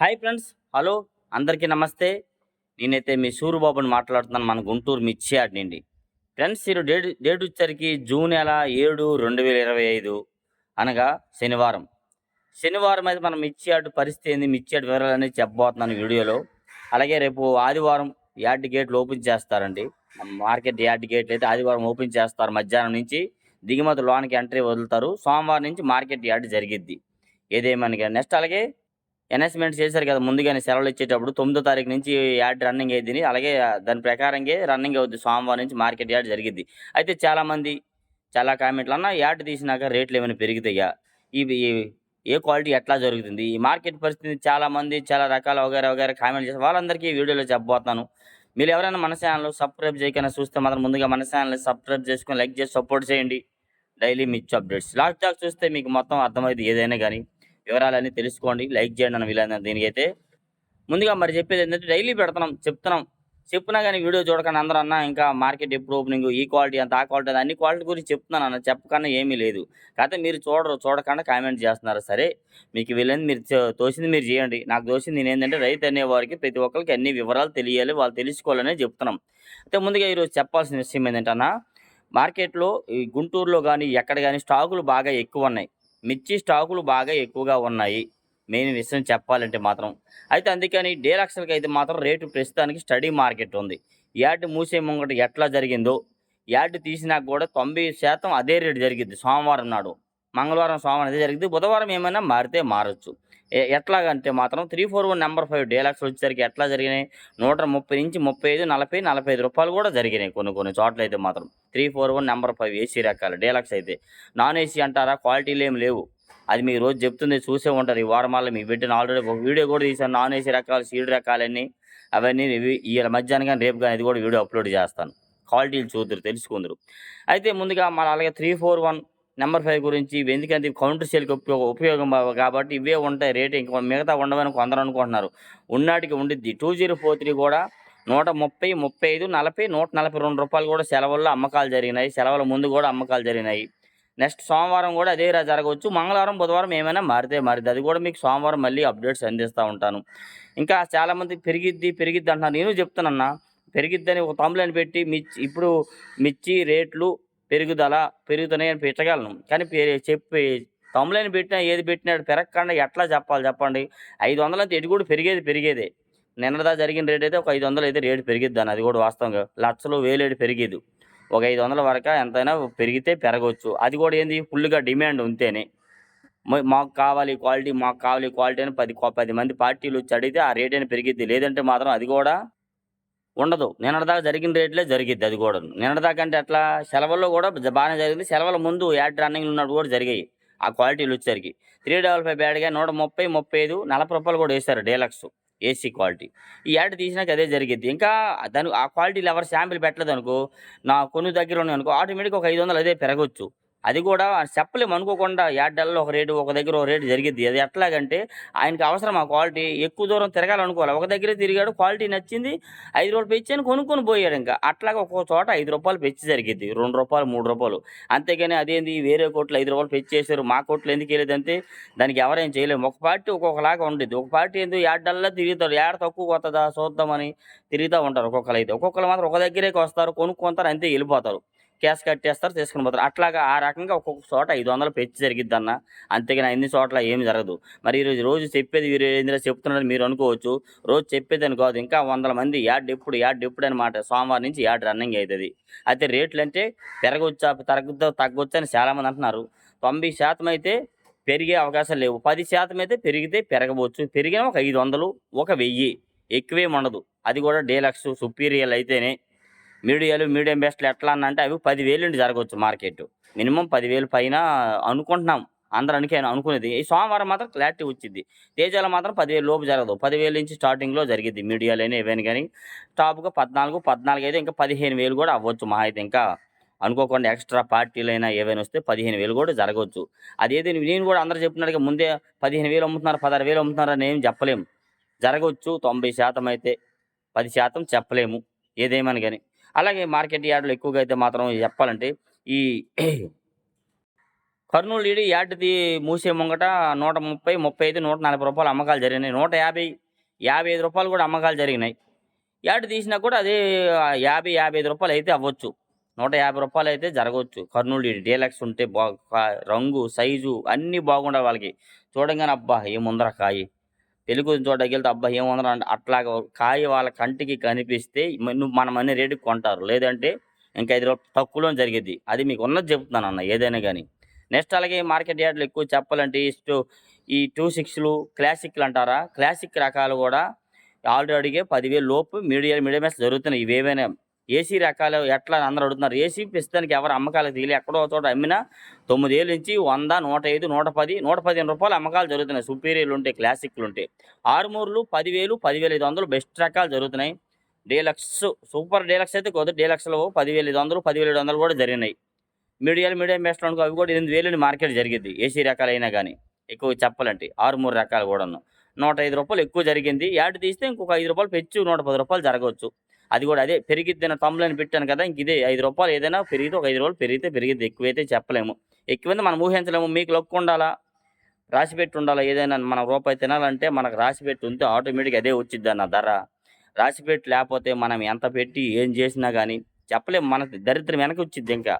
Hi friends hello అందరికీ నమస్తే. నేనైతే మీ సూరుబాబుని మాట్లాడుతున్నాను మన గుంటూరు మిర్చియాడ్ నుండి ఫ్రెండ్స్ ఈరోజు డేట్ డేట్ వచ్చేసరికి జూన్ నెల ఏడు రెండు వేల ఇరవై ఐదు అనగా శనివారం. శనివారం అయితే మనం మిర్చియాడ్ పరిస్థితి ఏంది మిర్చియాడ్ వివరాలు అనేది చెప్పబోతున్నాను వీడియోలో. అలాగే రేపు ఆదివారం యార్డ్ గేట్లు ఓపెన్ చేస్తారండి. మార్కెట్ యార్డ్ గేట్లు అయితే ఆదివారం ఓపెన్ చేస్తారు. మధ్యాహ్నం నుంచి దిగుమతి లోనికి ఎంట్రీ వదులుతారు. సోమవారం నుంచి మార్కెట్ యార్డ్ జరిగిద్ది. ఏదేమని నెక్స్ట్ అలాగే అనౌన్స్మెంట్ చేశారు కదా ముందుగానే సెలవులు ఇచ్చేటప్పుడు తొమ్మిదో తారీఖు నుంచి యాడ్ రన్నింగ్ అయ్యింది అలాగే దాని ప్రకారంగా రన్నింగ్ అవుద్ది సోమవారం నుంచి మార్కెట్ యాడ్ జరిగింది అయితే చాలామంది చాలా కామెంట్లు అన్న యాడ్ తీసినాక రేట్లు ఏమైనా పెరుగుతాయా? ఇవి ఏ క్వాలిటీ ఎట్లా జరుగుతుంది? ఈ మార్కెట్ పరిస్థితి చాలామంది చాలా రకాల వగేరా వగేరా కామెంట్ చేస్తారు వాళ్ళందరికీ ఈ వీడియోలో చెప్పబోతున్నాను. మీరు ఎవరైనా మన ఛానల్ సబ్స్క్రైబ్ చేయకుండా చూస్తే మాత్రం ముందుగా మన ఛానల్ సబ్స్క్రైబ్ చేసుకొని లైక్ చేసి సపోర్ట్ చేయండి. డైలీ మిచ్చు అప్డేట్స్. లాస్ట్ దాకా చూస్తే మీకు మొత్తం అర్థమైంది ఏదైనా కానీ వివరాలన్నీ తెలుసుకోండి లైక్ చేయండి అన్న వీలైన దీనికైతే. ముందుగా మరి చెప్పేది ఏంటంటే డైలీ పెడుతున్నాం చెప్తున్నాం. చెప్పినా కానీ వీడియో చూడకుండా అందరూ అన్న ఇంకా మార్కెట్ ఎప్పుడు ఓపెనింగ్ ఈ క్వాలిటీ అంత ఆ క్వాలిటీ అంత అన్ని క్వాలిటీ గురించి చెప్తున్నాను అన్న చెప్పకన్నా ఏమీ లేదు. కాకపోతే మీరు చూడరు చూడకుండా కామెంట్ చేస్తున్నారు. సరే మీకు వీళ్ళని మీరు తోసింది మీరు చేయండి. నాకు తోసింది నేను ఏంటంటే రైతు అనేవారికి ప్రతి ఒక్కరికి అన్ని వివరాలు తెలియాలి వాళ్ళు తెలుసుకోవాలనే చెప్తున్నాం. అయితే ముందుగా ఈరోజు చెప్పాల్సిన విషయం ఏంటంటే అన్న మార్కెట్లో ఈ గుంటూరులో కానీ ఎక్కడ కానీ స్టాకులు బాగా ఎక్కువ ఉన్నాయి. మిర్చి స్టాకులు బాగా ఎక్కువగా ఉన్నాయి. మెయిన్ విషయం చెప్పాలంటే మాత్రం. అయితే అందుకని డేలక్షల్కి అయితే మాత్రం రేటు ప్రస్తుతానికి స్టడీ మార్కెట్ ఉంది. యార్డ్ మూసే ముంగట ఎట్లా జరిగిందో యార్డ్ తీసినాక కూడా తొంభై శాతం అదే రేటు జరిగింది సోమవారం నాడు. మంగళవారం సోమవారం అదే జరిగింది. బుధవారం ఏమైనా మారితే మారచ్చు. ఎట్లాగంటే మాత్రం three four one number five deluxe వచ్చేసరికి ఎట్లా జరిగినాయి? నూట ముప్పై నుంచి ముప్పై ఐదు నలభై నలభై ఐదు రూపాయలు కూడా జరిగినాయి కొన్ని కొన్ని చోట్ల అయితే మాత్రం. Three four one number five AC రకాలు డేలాక్స్ అయితే. నాన్ ఏసీ అంటారా? క్వాలిటీలు ఏం లేవు. అది మీ రోజు చెప్తుంది చూసే ఉంటారు. ఈ వారమాల్లో మీ పెట్టిన ఆల్రెడీ ఒక వీడియో కూడా తీసాను నాన్ ఏసీ రకాలు సీడ్ రకాలన్నీ అవన్నీ ఇవి- ఈ మధ్యాహ్నం కానీ రేపు కానీ ఇది కూడా వీడియో అప్లోడ్ చేస్తాను. క్వాలిటీలు చూద్దరు తెలుసుకుందరు. అయితే ముందుగా మన అలాగే three four one number five గురించి ఎందుకంటే ఇవి కౌంటర్ సేల్కి ఉపయోగ ఉపయోగం కాబట్టి ఇవే ఉంటాయి రేట్. ఇంకా మిగతా ఉండవని కొందరు అనుకుంటున్నారు. ఉన్నాటికి ఉండిద్ది. టూ జీరో ఫోర్ త్రీ కూడా నూట ముప్పై ముప్పై ఐదు నలభై నూట నలభై రెండు రూపాయలు కూడా సెలవుల్లో అమ్మకాలు జరిగినాయి. సెలవుల ముందు కూడా అమ్మకాలు జరిగినాయి. నెక్స్ట్ సోమవారం కూడా అదే జరగవచ్చు. మంగళవారం బుధవారం ఏమైనా మారితే మారిద్ది. అది కూడా మీకు సోమవారం మళ్ళీ అప్డేట్స్ అందిస్తూ ఉంటాను. ఇంకా చాలామంది పెరిగిద్ది పెరిగిద్ది అంటున్నారు. నేను చెప్తానన్నా పెరిగిద్దని ఒక తమ్ములని పెట్టి మిర్చి ఇప్పుడు మిర్చి రేట్లు పెరుగుదల పెరుగుతున్నాయి అని పెట్టగలను కానీ పే చెప్పి తమ్ములని పెట్టినా ఏది పెట్టినాడు పెరగకుండా ఎట్లా చెప్పాలి చెప్పండి? ఐదు వందలు అయితే ఎటు కూడా పెరిగేది పెరిగేదే. నిన్నదా జరిగిన రేట్ అయితే ఒక ఐదు వందలు అయితే రేటు పెరిగిద్ది అని అది కూడా వాస్తవంగా. లక్షలు వేలేడు పెరిగేది. ఒక ఐదు వందల వరకు ఎంతైనా పెరిగితే పెరగవచ్చు అది కూడా ఏంది? ఫుల్గా డిమాండ్ ఉంటేనే. మాకు కావాలి క్వాలిటీ మాకు కావాలి క్వాలిటీ అని పది పది మంది పార్టీలు వచ్చి అడిగితే ఆ రేట్ అయినా పెరిగిద్ది. లేదంటే మాత్రం అది కూడా ఉండదు. నిన్నటిదాకా జరిగిన రేట్లే జరిగిద్ది అది కూడా నిన్నటిదాకా అంటే అట్లా సెలవుల్లో కూడా బాగానే జరిగింది. సెలవుల ముందు యాడ్ రన్నింగ్లు ఉన్నట్టు కూడా జరిగాయి. ఆ క్వాలిటీలు వచ్చేసరికి. త్రీ డబల్ ఫైవ్ బ్యాడ్గా నూట ముప్పై ముప్పై ఐదు నలభై రూపాయలు కూడా వేశారు డీలక్స్ ఏసీ క్వాలిటీ. ఈ యాడ్ తీసినాక అదే జరిగిద్ది. ఇంకా దాని ఆ క్వాలిటీలు ఎవరు శాంపిల్ పెట్టలేదు అనుకో నా కొన్ని దగ్గర ఉన్నాయి అనుకో ఆటోమేటిక్ ఒక ఐదు వందలు అదే పెరగవచ్చు అది కూడా చెప్పలేము అనుకోకుండా యాడ్డల్లో ఒక రేటు ఒక దగ్గర ఒక రేటు జరిగిద్ది. అది ఎట్లాగంటే ఆయనకి అవసరం ఆ క్వాలిటీ. ఎక్కువ దూరం తిరగాలనుకోవాలి. ఒక దగ్గరే తిరిగాడు క్వాలిటీ నచ్చింది ఐదు రూపాయలు పెంచాను కొనుక్కొని పోయాడు ఇంకా. అట్లాగా ఒక్కో చోట ఐదు రూపాయలు పెంచి జరిగింది రెండు రూపాయలు మూడు రూపాయలు. అంతేగాని అదేంది వేరే కోట్లు ఐదు రూపాయలు పెంచేశారు మా కోట్లు ఎందుకు వెళ్ళేదంటే దానికి ఎవరేం చేయలేము. ఒక పార్టీ ఒక్కొక్కలాగా ఉండేది ఒక పార్టీ ఏందో యాడ్డల్లా తిరుగుతారు. యాడ తక్కువ వస్తుందా చూద్దామని తిరుగుతూ ఉంటారు ఒక్కొక్కరు అయితే. ఒక్కొక్కరు మాత్రం ఒక దగ్గరేకి వస్తారు కొనుక్కుంటారు అంతే వెళ్ళిపోతారు. క్యాష్ కట్టేస్తారు తీసుకుని పోతారు. అట్లాగా ఆ రకంగా ఒక్కొక్క చోట ఐదు వందలు పెంచి జరిగిద్ది అన్న అంతేగాని అన్ని చోట్ల ఏమి జరగదు. మరి ఈరోజు రోజు చెప్పేది వీరు ఏందిరా చెప్తున్నారు మీరు అనుకోవచ్చు. రోజు చెప్పేదని కాదు. ఇంకా వందల మంది యాడ్ ఎప్పుడు యాడ్ ఎప్పుడు అనమాట సోమవారం నుంచి యాడ్ రన్నింగ్ అవుతుంది. అయితే రేట్లు అంటే పెరగొచ్చా తగ్గొచ్చా తగ్గొచ్చా అని చాలామంది అంటున్నారు. తొంభై శాతం అయితే పెరిగే అవకాశాలు లేవు. పది శాతం అయితే పెరిగితే పెరగవచ్చు. పెరిగిన ఒక ఐదు వందలు ఒక వెయ్యి. ఎక్కువేం ఉండదు. అది కూడా డేలక్స్ సుపీరియల్ అయితేనే. మీడియాలు మీడియం బెస్ట్లు ఎట్లా అని అంటే అవి పదివేలు నుండి జరగవచ్చు మార్కెట్. మినిమం పదివేలు పైన అనుకుంటున్నాం. అందరూ అనుకే అనుకునేది. ఈ సోమవారం మాత్రం క్లారిటీ వచ్చింది. తేజాలో మాత్రం పదివేలు లోపు జరగదు. పదివేల నుంచి స్టార్టింగ్లో జరిగింది మీడియాలోనే ఏవైనా కానీ. టాప్గా పద్నాలుగు పద్నాలుగు అయితే ఇంకా పదిహేను వేలు కూడా అవ్వచ్చు మా అయితే ఇంకా. అనుకోకుండా ఎక్స్ట్రా పార్టీలైనా ఏవైనా వస్తే పదిహేను వేలు కూడా జరగవచ్చు. అదేది నేను కూడా అందరూ చెప్పినట్టుగా ముందే పదిహేను వేలు అమ్ముతున్నారు పదహారు వేలు అమ్ముతున్నారు అని ఏం చెప్పలేము. జరగవచ్చు తొంభై శాతం అయితే పది శాతం చెప్పలేము. ఏదేమని కానీ. అలాగే మార్కెట్ యార్డులు ఎక్కువగా అయితే మాత్రం చెప్పాలంటే ఈ కర్నూలు ఈడి యాటిది మూసే ముంగట నూట ముప్పై ముప్పై ఐదు నూట నలభై రూపాయలు అమ్మకాలు జరిగినాయి. నూట యాభై యాభై ఐదు రూపాయలు కూడా అమ్మకాలు జరిగినాయి. యాటు తీసినా కూడా అదే యాభై యాభై ఐదు రూపాయలు అయితే అవ్వచ్చు. నూట యాభై రూపాయలు అయితే జరగవచ్చు. కర్నూలు ఈడి డీలక్స్ ఉంటే బా కా- రంగు సైజు అన్నీ బాగుండాలి వాళ్ళకి. చూడంగానే అబ్బా ఏముందరా కాయి. తెలుగు చూడడానికి వెళ్తే అబ్బా ఏమన్నారు అంటే అట్లా కాయ వాళ్ళ కంటికి కనిపిస్తే మనం అన్ని రేటుకి కొంటారు. లేదంటే ఇంకా ఐదు రూపాయలు తక్కువలో జరిగేది. అది మీకు ఉన్నది చెప్తున్నాను అన్న ఏదైనా కానీ. నెక్స్ట్ అలాగే మార్కెట్ యార్డ్లు ఎక్కువ చెప్పాలంటే ఈ ఈ టూ సిక్స్లు క్లాసిక్లు అంటారా? క్లాసిక్ రకాలు కూడా ఆల్రెడీగా పదివేలు లోపు మీడియం మీడియం జరుగుతున్నాయి. ఇవేవైనా ఏసీ రకాలు ఎట్లా అందరూ అడుగుతున్నారు. ఏసీ ప్రస్తుతానికి ఎవరు అమ్మకాలకు తీయలే. ఎక్కడో చోట అమ్మినా తొమ్మిదేళ్ళ నుంచి వంద నూట ఐదు నూట పది నూట పదిహేను రూపాయలు అమ్మకాలు జరుగుతున్నాయి. సుపీరియర్లు ఉంటాయి క్లాసిక్లు ఉంటాయి ఆరుమూరులు పదివేలు పదివేల ఐదు వందలు బెస్ట్ రకాలు జరుగుతున్నాయి. డీలక్స్ సూపర్ డీలక్స్ అయితే కొద్ది డీలక్స్లో పదివేల ఐదు వందలు పదివేల ఐదు వందలు కూడా జరిగినాయి. మీడియాలు మీడియం బెస్ట్ అనుకో అవి కూడా ఎనిమిది వేలు మార్కెట్ జరిగింది. ఏసీ రకాలైనా కానీ ఎక్కువ చెప్పాలంటే ఆరు మూడు రకాలు కూడాను. నూట ఐదు రూపాయలు ఎక్కువ జరిగింది. యాడ్ తీస్తే ఇంకొక ఐదు రూపాయలు పెంచు నూట పది రూపాయలు జరగవచ్చు. అది కూడా అదే పెరిగిద్ది తమ్ములని పెట్టాను కదా ఇంక ఇదే ఐదు రూపాయలు ఏదైనా పెరిగితే ఒక ఐదు రూపాయలు పెరిగితే పెరిగిద్ది ఎక్కువైతే చెప్పలేము. ఎక్కువైతే మనం ఊహించలేము మీకు లొక్కు ఉండాలా? రాసి పెట్టి ఉండాలా? ఏదైనా మన రూపాయి తినాలంటే మనకు రాసి పెట్టి ఉంటే ఆటోమేటిక్ అదే వచ్చిద్ది అన్న ధర. రాసి పెట్టి లేకపోతే మనం ఎంత పెట్టి ఏం చేసినా కానీ చెప్పలేము మన దరిద్రం వెనక వచ్చిద్ది ఇంకా.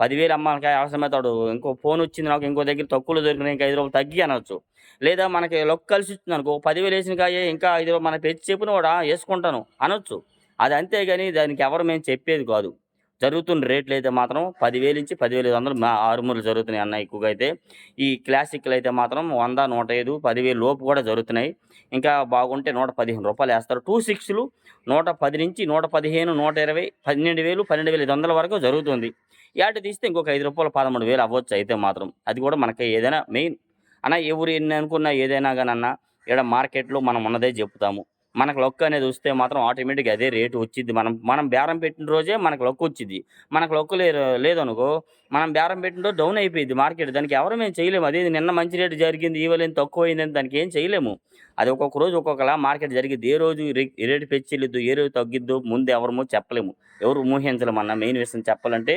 పదివేలు అమ్మాలకి అవసరమైతే వాడు ఇంకో ఫోన్ వచ్చింది నాకు ఇంకో దగ్గర తక్కువలో దొరికిన ఇంకా ఐదు రూపాయలు తగ్గి అనవచ్చు లేదా మనకి లొక్క కలిసి వచ్చింది అనుకో పదివేలు వేసిన కాయే ఇంకా ఐదు రూపాయలు మనకి పెంచి చెప్పిన కూడా వేసుకుంటాను అనొచ్చు. అది అంతేగాని దానికి ఎవరు మేము చెప్పేది కాదు. జరుగుతున్న రేట్లు అయితే మాత్రం పదివేలు నుంచి పదివేల ఐదు వందలు మా జరుగుతున్నాయి అన్న ఎక్కువగా అయితే. ఈ క్లాసిక్లు అయితే మాత్రం వంద నూట ఐదు పదివేలు లోపు కూడా జరుగుతున్నాయి. ఇంకా బాగుంటే నూట పదిహేను రూపాయలు వేస్తారు. టూ సిక్స్లు నూట పది నుంచి నూట పదిహేను నూట ఇరవై పన్నెండు వేలు పన్నెండు వేల ఐదు వందల వరకు జరుగుతుంది. యాట తీస్తే ఇంకొక ఐదు రూపాయలు పదమూడు వేలు అవ్వచ్చు అయితే మాత్రం. అది కూడా మనకి ఏదైనా మెయిన్. అన్న ఎవరు ఎన్ని అనుకున్నా ఏదైనా కానీ అన్న ఇక్కడ మార్కెట్లో మనం ఉన్నదే చెప్తాము. మనకు లొక్ అనేది వస్తే మాత్రం ఆటోమేటిక్గా అదే రేటు వచ్చింది మనం మనం బేరం పెట్టిన రోజే మనకు లొక్ వచ్చింది మనకు లొక్ లే లేదనుకో మనం బేరం పెట్టిన రోజు డౌన్ అయిపోయింది మార్కెట్. దానికి ఎవరు మేము చేయలేము. అదే నిన్న మంచి రేటు జరిగింది ఇవ్వలేని తక్కువ అయిందని దానికి ఏం చేయలేము. అది ఒక్కొక్క రోజు ఒక్కొక్కలా మార్కెట్ జరిగింది ఏ రోజు రేటు పెంచిల్లిద్దు ఏ రోజు తగ్గిద్దు ముందు ఎవరమో చెప్పలేము. ఎవరు ఊహించలేము అన్న మెయిన్ విషయం చెప్పాలంటే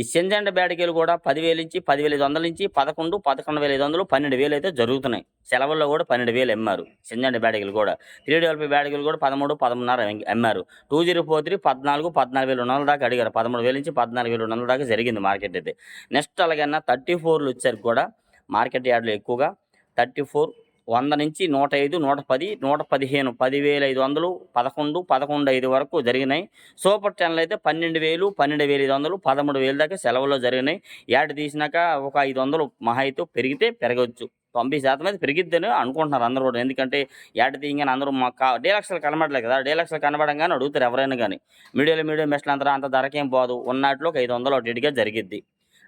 ఈ సెంజండ బ్యాడికలు కూడా పదివేల నుంచి పదివేల ఐదు వందల నుంచి పదకొండు పదకొండు వేల ఐదు వందలు పన్నెండు వేలు అయితే జరుగుతున్నాయి. సెలవుల్లో కూడా పన్నెండు వేలు అమ్మారు సెంజండ బ్యాడికలు కూడా. త్రీ డెవలపీ కూడా పదమూడు పదమూన్నర అమ్మారు. టూ జీరో ఫోర్ త్రీ పద్నాలుగు పద్నాలుగు వేల రెండు వందల దాకా అడిగారు. పదమూడు వేల నుంచి పద్నాలుగు వేల రెండు వందల దాకా జరిగింది మార్కెట్ అయితే. నెక్స్ట్ అలాగన్నా థర్టీ ఫోర్లు వచ్చారు కూడా మార్కెట్ యార్డ్లు ఎక్కువగా. థర్టీ ఫోర్ వంద నుంచి నూట ఐదు నూట పది నూట పదిహేను పదివేల ఐదు వందలు పదకొండు పదకొండు ఐదు వరకు జరిగినాయి. సూపర్ టెన్లు అయితే పన్నెండు వేలు పన్నెండు వేల ఐదు వందలు పదమూడు వేలు దాకా సెలవులో జరిగినాయి. యాడ్ తీసినాక ఒక ఐదు వందలు మహా అయితే పెరిగితే పెరగవచ్చు తొంభై శాతం అయితే పెరిగిద్దని అనుకుంటున్నారు అందరూ కూడా. ఎందుకంటే ఏట తీయగానే అందరూ మా కా డీలక్స్లు కనబడలేదు కదా. డీలక్స్లు కనబడంగానే అడుగుతారు ఎవరైనా కానీ మీడియాలో మీడియం మెస్ట్లు అంతా అంత ధరకేం పోదు ఉన్నట్లో ఒక ఐదు వందలు అటు ఇటుగా జరిగిద్ది.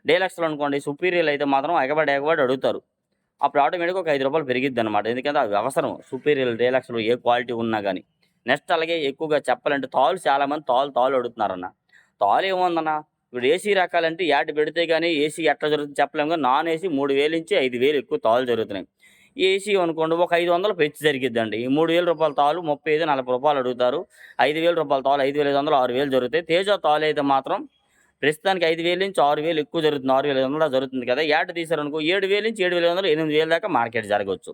డీలక్షలు అనుకోండి సుపీరియర్ అయితే మాత్రం ఎగబడి ఎగబడి అడుగుతారు. అప్పుడు ఆటోమేటిక్గా ఒక ఐదు రూపాయలు పెరిగిద్ది అనమాట ఎందుకంటే అది అవసరం. సుపీరియర్ డీలక్స్లో ఏ క్వాలిటీ ఉన్నా కానీ నెక్స్ట్ అలాగే ఎక్కువగా చెప్పాలంటే తాళ్ళు చాలామంది తాళ్ళు తాళ్ళు అడుగుతున్నారన్న. తాళ్ళు ఏముందన్న? ఇప్పుడు ఏసీ రకాలంటే యాడ్ పెడితే కానీ ఏసీ ఎట్లా జరుగుతుంది చెప్పలేము కానీ నాన్ ఏసీ మూడు వేలు నుంచి ఐదు వేలు ఎక్కువ తాళ్ళు జరుగుతున్నాయి. ఏసీ అనుకోండి ఒక ఐదు వందలు పెంచి జరిగిద్దండి. ఈ మూడు వేల రూపాయల తాలు ముప్పై ఐదు నలభై రూపాయలు అడుగుతారు. ఐదు వేల రూపాయల తాలు ఐదు వేల ఐదు వందలు ఆరు వేలు జరుగుతాయి. తేజ తాలు అయితే మాత్రం ప్రస్తుతానికి ఐదు వేల నుంచి ఆరు వేలు ఎక్కువ జరుగుతుంది. ఆరు వేల ఐదు వందలు జరుగుతుంది కదా. ఏట తీసారనుకో ఏడు వేల నుంచి ఏడు వేల వందలు ఎనిమిది వేల దాకా మార్కెట్ జరగవచ్చు.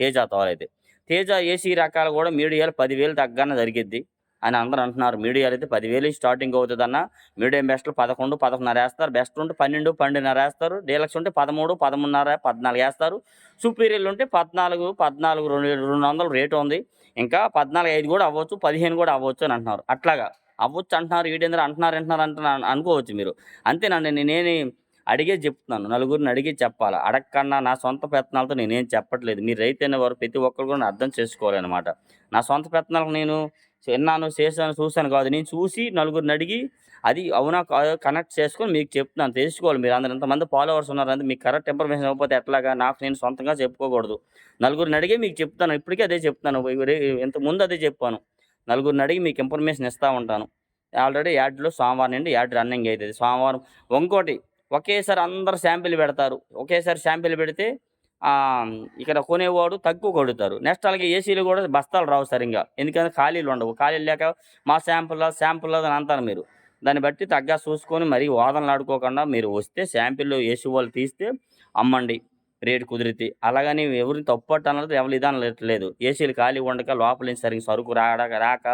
తేజ తాళ్ళు అయితే. తేజ ఏసీ రకాలు కూడా మీడియాలు పదివేలు తగ్గన జరిగిద్ది అని అందరూ అంటున్నారు. మీడియాలు అయితే పదివేలు స్టార్టింగ్ అవుతుందన్న. మీడియం బెస్ట్లు పదకొండు పదకొండున్నర వేస్తారు. బెస్ట్ ఉంటే పన్నెండు పన్నెండున్నర వేస్తారు. డీలక్స్ ఉంటే పదమూడు పదమూడున్నర పద్నాలుగు వేస్తారు. సుపీరియర్లు ఉంటే పద్నాలుగు పద్నాలుగు రెండు రెండు వందలు రేటు ఉంది. ఇంకా పద్నాలుగు ఐదు కూడా అవ్వచ్చు పదిహేను కూడా అవ్వచ్చు అని అంటున్నారు. అట్లాగా అవ్వచ్చు అంటున్నారు వీడేంద్ర అంటున్నారు అంటున్నారు అంటున్నారు అనుకోవచ్చు మీరు. అంతేనండి నేనేమి అడిగే చెప్తున్నాను నలుగురిని అడిగి చెప్పాలి? అడగకన్నా నా సొంత పెత్తనాలతో నేనేం చెప్పట్లేదు. మీరు రైతైన వారు ప్రతి ఒక్కరు కూడా అర్థం చేసుకోవాలన్నమాట. నా సొంత పెత్తనాలకు నేను విన్నాను చేశాను చూశాను కాదు. నేను చూసి నలుగురిని అడిగి అది అవునా కాదో కనెక్ట్ చేసుకొని మీకు చెప్తున్నాను. తెలుసుకోవాలి మీరు. అందరు ఎంతమంది ఫాలోవర్స్ ఉన్నారు. అంటే మీకు కరెక్ట్ ఇన్ఫర్మేషన్ ఇవ్వకపోతే ఎట్లాగా? నాకు నేను సొంతంగా చెప్పుకోకూడదు. నలుగురిని అడిగే మీకు చెప్తాను. ఇప్పటికీ అదే చెప్తాను ఇంత ముందు అదే చెప్పాను. నలుగురిని అడిగి మీకు ఇన్ఫర్మేషన్ ఇస్తూ ఉంటాను. ఆల్రెడీ యాడ్లో సోమవారం నుండి యాడ్ రన్నింగ్ అవుతుంది సోమవారం ఇంకోటి ఒకేసారి అందరు శాంపిల్ పెడతారు. ఒకేసారి శాంపిల్ పెడితే ఇక్కడ కొనేవాడు తక్కువ కొడుతారు. నెక్స్ట్ అలాగే ఏసీలు కూడా బస్తాలు రావు సరిగ్గా. ఎందుకంటే ఖాళీలు ఉండవు. ఖాళీలు లేక మా శాంపుల్ శాంపుల్ అని అంటారు మీరు. దాన్ని బట్టి తగ్గ చూసుకొని మరీ వాదనలు ఆడుకోకుండా మీరు వస్తే శాంపిల్ ఏసీ వాళ్ళు తీస్తే అమ్మండి. రేటు కుదిరితే. అలాగని ఎవరిని తప్పు అనలేదు ఎవరి విధానం లేదు ఏసీలు ఖాళీ ఉండక లోపల నుంచి సరిగ్గా సరుకు రాక రాక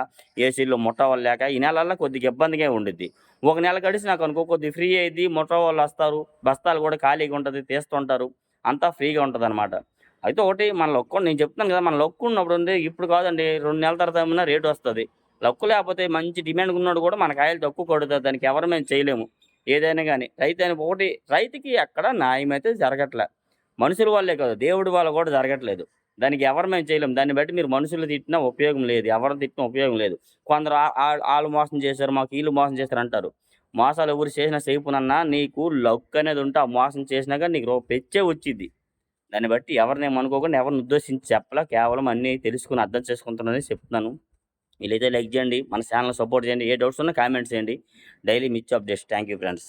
ఏసీలో ముట్ట వాళ్ళు లేక ఈ నెలల్లో కొద్దిగా ఇబ్బందిగా ఉండిద్ది. ఒక నెల గడిచి నాకు అనుకో కొద్ది ఫ్రీ అయ్యింది ముట్టవాళ్ళు వస్తారు బస్తాలు కూడా ఖాళీగా ఉంటుంది తీస్తుంటారు. అంతా ఫ్రీగా ఉంటుంది అనమాట అయితే ఒకటి మన లొక్కు నేను చెప్తున్నాను కదా మన లొక్కు ఉన్నప్పుడు ఉంది ఇప్పుడు కాదండి రెండు నెలల తర్వాత ఏమన్నా రేటు వస్తుంది. లొక్కు లేకపోతే మంచి డిమాండ్ ఉన్నాడు కూడా మన కాయలు తక్కువ కొడుతుంది దానికి ఎవరు మేము చేయలేము. ఏదైనా కానీ రైతు అని ఒకటి రైతుకి ఎక్కడ న్యాయం అయితే జరగట్లే. మనుషుల వాళ్ళే కాదు దేవుడి వల్ల కూడా జరగట్లేదు. దానికి ఎవరు మేము చేయలేము దాన్ని బట్టి మీరు మనుషులు తిట్టినా ఉపయోగం లేదు. ఎవరు తిట్టినా ఉపయోగం లేదు. కొందరు వాళ్ళు మోసం చేశారు మాకు వీళ్ళు మోసం చేశారు అంటారు. మోసాలు ఎవరు చేసినా సేపునన్నా నీకు లక్ అనేది ఉంటే ఆ మోసం చేసినాక నీకు రూ పెచ్చే వచ్చింది దాన్ని బట్టి ఎవరిని అనుకోకుండా ఎవరిని ఉద్దేశించి చెప్పలా కేవలం అన్నీ తెలుసుకుని అర్థం చేసుకుంటున్నానని చెప్తున్నాను. వీలైతే లైక్ చేయండి మన ఛానల్ సపోర్ట్ చేయండి. ఏ డౌట్స్ ఉన్నా కామెంట్స్ చేయండి. డైలీ మిచ్ అప్డేట్స్. Thank you friends.